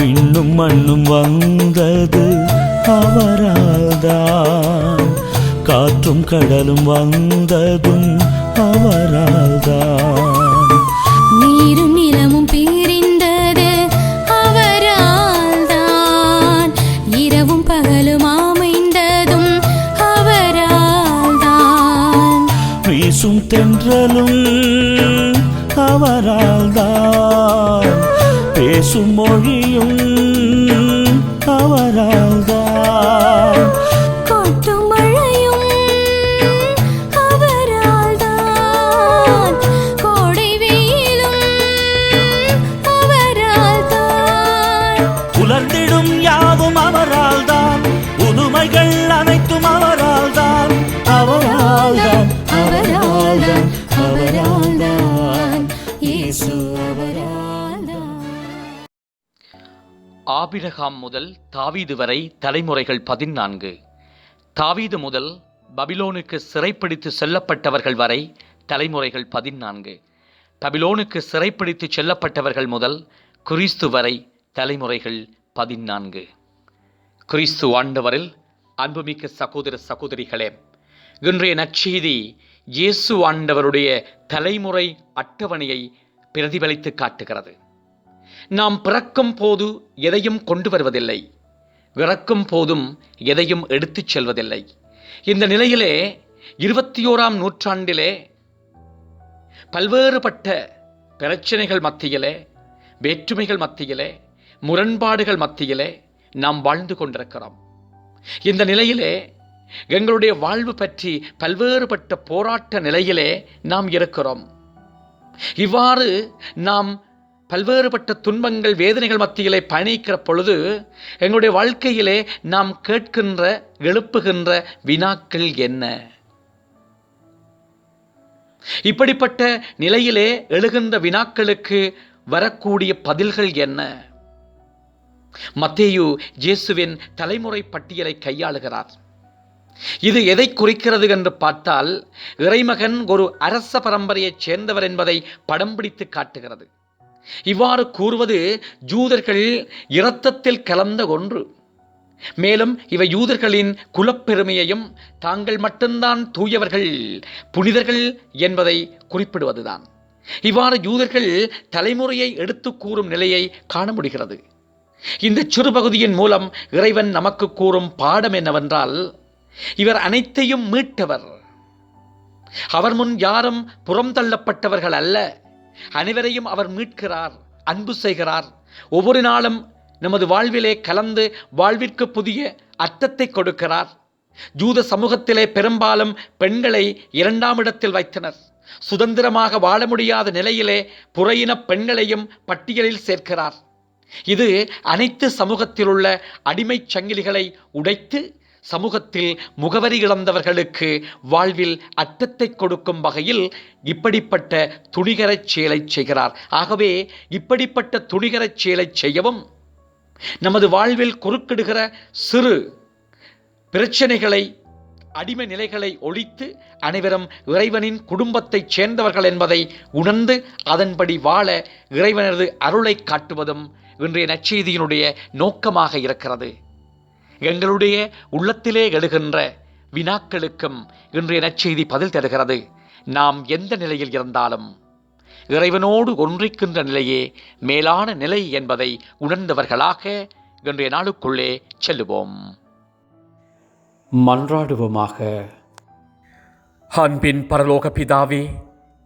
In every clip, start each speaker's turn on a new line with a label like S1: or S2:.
S1: விண்ணும் மண்ணும் வந்தது அவரால்தான். காற்றும் கடலும் வந்ததும் அவரால்தான்.
S2: நீரும் நிலமும் பிரிந்தது அவரால் தான் இரவும் பகலும் அமைந்ததும் அவரால் தான்
S1: வீசும் தென்றலும் அவரால்தான். பேசும் மொழியும்
S3: ஆபிரகாம் முதல் தாவீது வரை தலைமுறைகள் பதினான்கு. தாவீது முதல் பபிலோனுக்கு சிறைப்பிடித்து செல்லப்பட்டவர்கள் வரை தலைமுறைகள் பதினான்கு. பபிலோனுக்கு சிறைப்பிடித்து செல்லப்பட்டவர்கள் முதல் கிறிஸ்து வரை தலைமுறைகள் பதினான்கு. கிறிஸ்து ஆண்டவரில் அன்புமிக்க சகோதர சகோதரிகளே இன்றைய நற்செய்தி இயேசு ஆண்டவருடைய தலைமுறை அட்டவணையை பிரதிபலித்து காட்டுகிறது. நாம் பிறக்கும் போது எதையும் கொண்டு வருவதில்லை. இறக்கும் போதும் எதையும் எடுத்துச் செல்வதில்லை. இந்த நிலையிலே இருபத்தி ஓராம் நூற்றாண்டிலே பல்வேறுபட்ட பிரச்சனைகள் மத்தியிலே வேற்றுமைகள் மத்தியிலே முரண்பாடுகள் மத்தியிலே நாம் வாழ்ந்து கொண்டிருக்கிறோம். இந்த நிலையிலே எங்களுடைய வாழ்வு பற்றி பல்வேறுபட்ட போராட்ட நிலையிலே நாம் இருக்கிறோம். இவ்வாறு நாம் பல்வேறுபட்ட துன்பங்கள் வேதனைகள் மத்தியிலே பயணிக்கிற பொழுது எங்களுடைய வாழ்க்கையிலே நாம் கேட்கின்ற எழுப்புகின்ற வினாக்கள் என்ன? இப்படிப்பட்ட நிலையிலே எழுகின்ற வினாக்களுக்கு வரக்கூடிய பதில்கள் என்ன? மத்தேயு ஜேசுவின் தலைமுறை பட்டியலை கையாளுகிறார். இது எதை குறிக்கிறது என்று பார்த்தால் இறைமகன் ஒரு அரச பரம்பரையைச் சேர்ந்தவர் என்பதை படம் பிடித்து காட்டுகிறது. இவ்வாறு கூறுவது ஜூதர்கள் இரத்தத்தில் கலந்த ஒன்று. மேலும் இவை யூதர்களின் குலப்பெருமையையும் தாங்கள் மட்டும்தான் தூயவர்கள் புனிதர்கள் என்பதை குறிப்பிடுவதுதான். இவ்வாறு யூதர்கள் தலைமுறையை எடுத்து கூறும் நிலையை காண முடிகிறது. இந்த சிறு பகுதியின் மூலம் இறைவன் நமக்கு கூறும் பாடம் என்னவென்றால் இவர் அனைத்தையும் மீட்டவர். அவர் முன் யாரும் புறம் தள்ளப்பட்டவர்கள் அல்ல. அனைவரையும் அவர் மீட்கிறார் அன்பு செய்கிறார். ஒவ்வொரு நாளும் நமது வாழ்விலே கலந்து வாழ்விற்கு புதிய அர்த்தத்தை கொடுக்கிறார். ஜூத சமூகத்திலே பெரும்பாலும் பெண்களை இரண்டாம் இடத்தில் வைத்தனர். சுதந்திரமாக வாழ முடியாத நிலையிலே புறையின பெண்களையும் பட்டியலில் சேர்க்கிறார். இது அனைத்து சமூகத்திலுள்ள அடிமைச் சங்கிலிகளை உடைத்து சமூகத்தில் முகவரி இழந்தவர்களுக்கு வாழ்வில் அர்த்தத்தை கொடுக்கும் வகையில் இப்படிப்பட்ட துணிகரச் செயலை செய்கிறார். ஆகவே இப்படிப்பட்ட துணிகரச் செயலை செய்யவும் நமது வாழ்வில் குறுக்கிடுகிற சிறு பிரச்சனைகளை அடிமை நிலைகளை ஒழித்து அனைவரும் இறைவனின் குடும்பத்தைச் சேர்ந்தவர்கள் என்பதை உணர்ந்து அதன்படி வாழ இறைவனது அருளை காட்டுவதும் இன்றைய நற்செய்தியினுடைய நோக்கமாக இருக்கிறது. எங்களுடைய உள்ளத்திலே எழுகின்ற வினாக்களுக்கும் இன்றைய நற்செய்தி பதில் தருகிறது. நாம் எந்த நிலையில் இருந்தாலும் இறைவனோடு ஒன்றிக்கின்ற நிலையே மேலான நிலை என்பதை உணர்ந்தவர்களாக இன்றைய நாளுக்குள்ளே செல்லுவோம். மன்றாடுவோமாக. அன்பின் பரலோக பிதாவே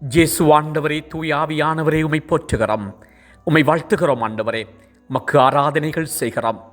S3: ஜேசு ஆண்டவரே தூயாவியானவரே உமை போற்றுகிறோம். உமை வாழ்த்துகிறோம் ஆண்டவரே. மக்கு ஆராதனைகள் செய்கிறோம்.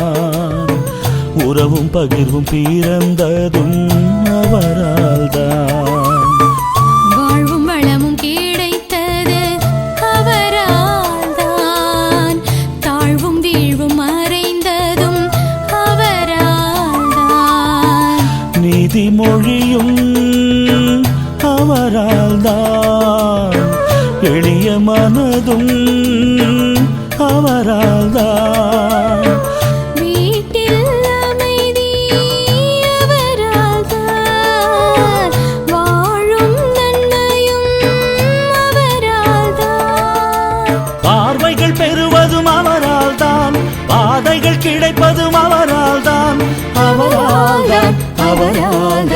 S1: உறவும் பகிர்வும் பிறந்ததும் அவரால்தான்.
S2: வாழ்வும் வளமும் கிடைத்தது அவரால்தான். தாழ்வும் வீழ்வும் மறைந்ததும் அவரால்தான்.
S1: நீதிமொழியும் அவரால்தான். எளிய மனதும் அவரால்தான். பாதைகள் கிடைப்பதும் அவரால்தான். அவரால்தான் இயேசு அவரால்